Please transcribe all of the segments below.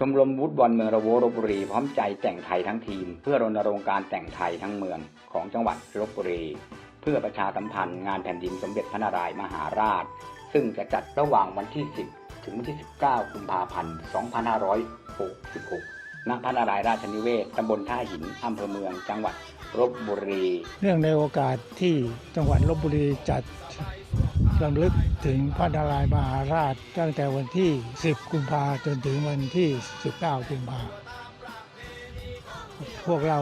ชมรมวุฒิบอลเมืองระโวรบบุรีพร้อมใจแต่งไทยทั้งทีม เพื่อรณรงค์การแต่งไทยทั้งเมืองของจังหวัดลบบุรี เพื่อประชาสัมพันธ์งานแผ่นดินสมเด็จพระนารายมหาราช ซึ่งจะจัดระหว่างวันที่ 10 ถึงวันที่ 19 กุมภาพันธ์ 2566 ณพระนารายราชนิเวศตำบลท่าหินอำเภอเมือง จังหวัดลบบุรี เนื่องในโอกาสที่จังหวัดลบบุรีจัดรำลึกถึงพระนารายมหาราชตั้งแต่วันที่ 10 กุมภาจนถึงวันที่ 19 กุมภาพวกเรา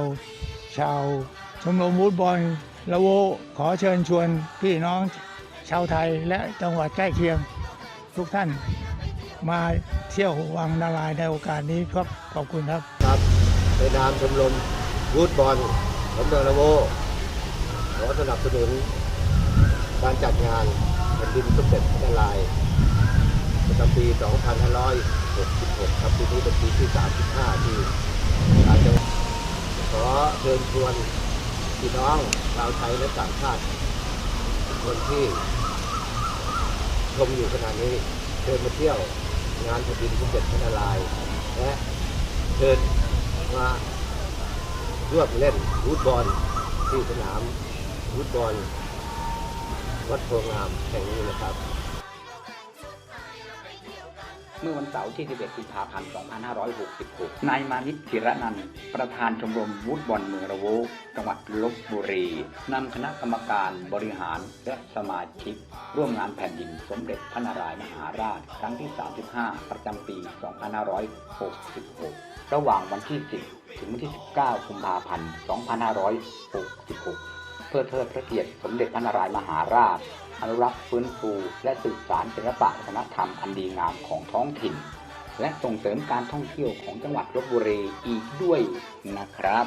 ชาวชมรมวูดบอลละโวขอเชิญชวนพี่น้องชาวไทยและจังหวัดใกล้เคียงทุกท่าน มาเที่ยววังนารายในโอกาสนี้ครับขอบคุณครับครับในนามชมรมวูดบอลของเมืองละโวขอสนับสนุนการจัดงานแผ่นดินสมเด็จพระนารายประจำปี 2566 ครับปีนี้เป็นปีที่ 35 ที่ทางจังหวัดขอเชิญชวนพี่น้องชาวไทยและต่างชาติคนที่ชมอยู่ขณะนี้เชิญมาเที่ยว งานแผ่นดินสมเด็จพระนารายและเชิญมาร่วมเล่นฟุตบอลที่สนามฟุตบอลวัดโพงามแห่งนี้นะครับ เมื่อวันเสาร์ที่ 11 กุมภาพันธ์ 2566 นายมานิตธิระนันประธานชมรมวูดบอลเมืองระโวจังหวัดลบบุรี นำคณะกรรมการบริหารและสมาชิก ร่วมงานแผ่นดินสมเด็จพระนารายณ์มหาราช ครั้งที่ 35 ประจำปี 2566 ระหว่างวันที่ 10 ถึงวันที่ 19 กุมภาพันธ์ 2566 เพื่อเทิดพระเกียรติสมเด็จพระนารายณ์มหาราช อนุรักษ์ฟื้นฟู และสืบสารศิลปะวัฒนธรรมอันดีงามของท้องถิ่น และส่งเสริมการท่องเที่ยวของจังหวัดลบบุรีอีกด้วยนะครับ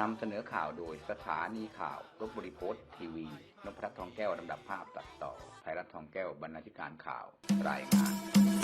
นำเสนอข่าวโดยสถานีข่าวลบบุรีโพสต์ทีวีนพรัตน์ทองแก้วลำดับภาพตัดต่อไทยรัฐทองแก้วบรรณาธิการข่าวรายงาน